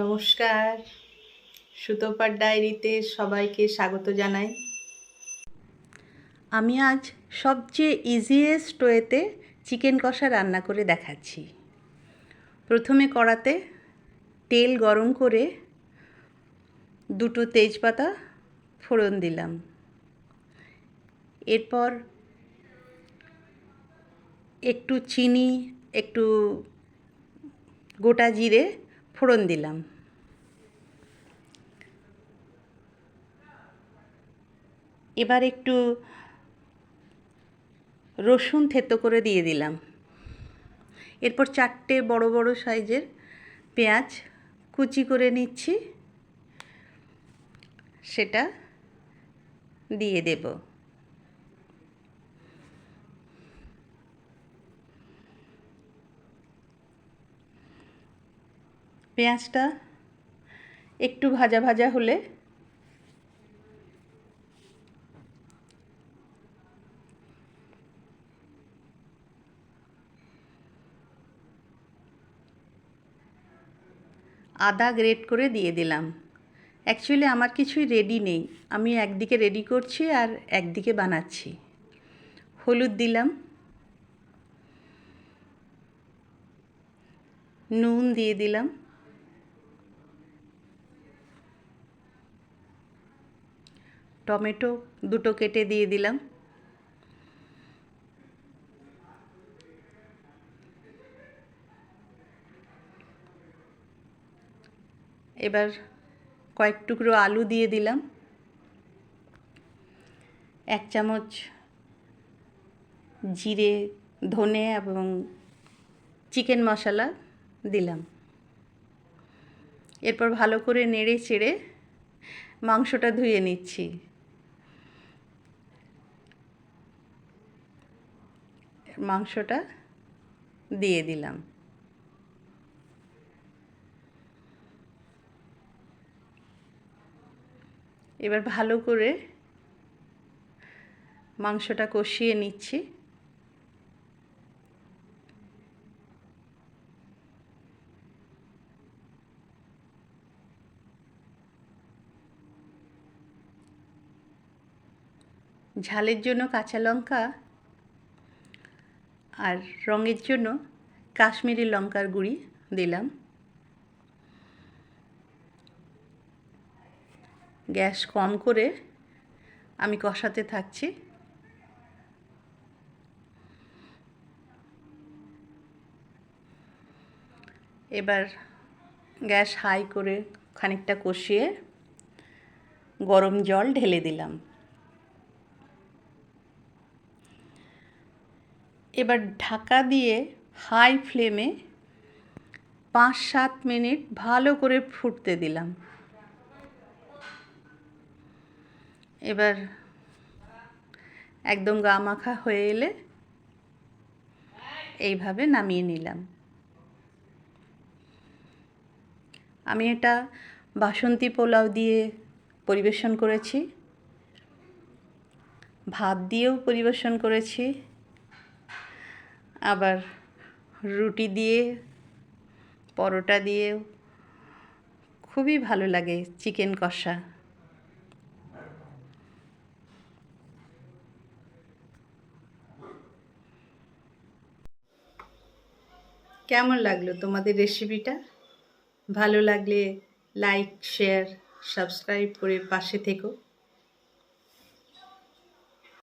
নমস্কার। সুতোপার ডায়েরিতে সবাইকে স্বাগত জানাই। আমি আজ সবচেয়ে ইজিয়েস্ট ওয়েতে চিকেন কষা রান্না করে দেখাচ্ছি। প্রথমে কড়াতে তেল গরম করে দুটো তেজপাতা ফোড়ন দিলাম। এরপর একটু চিনি, একটু গোটা জিরে ফোড়ন দিলাম। এবার একটু রসুন থেতো করে দিয়ে দিলাম। এরপর চারটে বড় বড় সাইজের পেঁয়াজ কুচি করে নিচ্ছি। সেটা দিয়ে দেব। পেঁয়াজটা একটু ভাজা ভাজা হলে আদা গ্রেট করে দিয়ে দিলাম। অ্যাকচুয়ালি আমার কিছুই রেডি নেই। আমি একদিকে রেডি করছি আর একদিকে বানাচ্ছি। হলুদ দিলাম। নুন দিয়ে দিলাম। টমেটো দুটো কেটে দিয়ে দিলাম। এবার কয়েক টুকরো আলু দিয়ে দিলাম। এক চামচ জিরে, ধনে এবং চিকেন মশলা দিলাম। এরপর ভালো করে নেড়ে চেড়ে মাংসটা ধুয়ে নিচ্ছি। মাংসটা দিয়ে দিলাম। এবার ভালো করে মাংসটা কষিয়ে নিচ্ছি। ঝালের জন্য কাঁচা লঙ্কা আর রঙের জন্য কাশ্মীরি লঙ্কার গুঁড়ি দিলাম। গ্যাস কম করে আমি কষাতে থাকছি। এবার গ্যাস হাই করে খানিকটা কষিয়ে গরম জল ঢেলে দিলাম। এবার ঢাকা দিয়ে হাই ফ্লেমে পাঁচ সাত মিনিট ভালো করে ফুটতে দিলাম। এবার একদম গা মাখা হয়ে এলে এইভাবে নামিয়ে নিলাম। আমি এটা বাসন্তী পোলাও দিয়ে পরিবেশন করেছি, ভাত দিয়েও পরিবেশন করেছি। আবার রুটি দিয়ে, পরোটা দিয়েও খুবই ভালো লাগে চিকেন কষা। কেমন লাগল তোমাদের রেসিপিটা ভালো লাগলে লাইক শেয়ার সাবস্ক্রাইব করে পাশে থেকো।